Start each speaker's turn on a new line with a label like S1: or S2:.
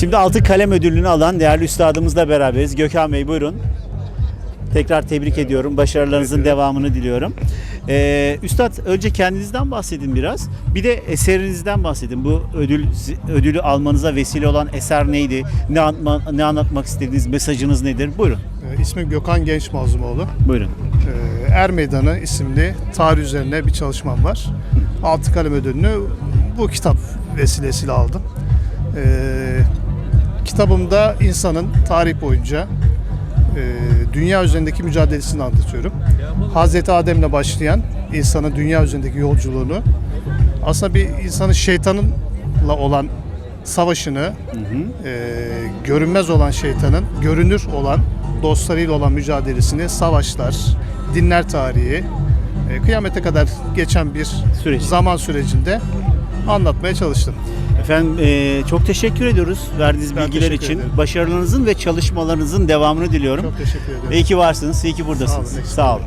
S1: Şimdi Altın Kalem Ödülünü alan değerli üstadımızla beraberiz. Gökhan Bey buyurun. Tekrar tebrik ediyorum. Başarılarınızın devamını diliyorum. Ee, Üstad önce kendinizden bahsedin biraz. Bir de eserinizden bahsedin. Bu ödül ödülü almanıza vesile olan eser neydi? Ne, anlatma, ne anlatmak istediğiniz mesajınız nedir? Buyurun.
S2: Ee, İsmim Gökhan Genç Mazlumoğlu.
S1: Buyurun.
S2: Ee, Er Meydanı isimli tarih üzerine bir çalışmam var. Altı Kalem Ödülünü bu kitap vesilesiyle aldım. Ee, kitabımda insanın tarih boyunca e, dünya üzerindeki mücadelesini anlatıyorum. Hazreti Adem'le başlayan insanın dünya üzerindeki yolculuğunu aslında bir insanın şeytanınla olan savaşını e, görünmez olan şeytanın görünür olan dostlarıyla olan mücadelesini savaşlar, dinler tarihi, e, kıyamete kadar geçen bir
S1: Süreç.
S2: zaman sürecinde anlatmaya çalıştım.
S1: Efendim e, çok teşekkür ediyoruz verdiğiniz
S2: Ben
S1: bilgiler için.
S2: ederim.
S1: Başarılarınızın ve çalışmalarınızın devamını diliyorum.
S2: Çok teşekkür ederim.
S1: İyi ki varsınız, iyi ki buradasınız.
S2: Sağ olun,
S1: Sağ olun.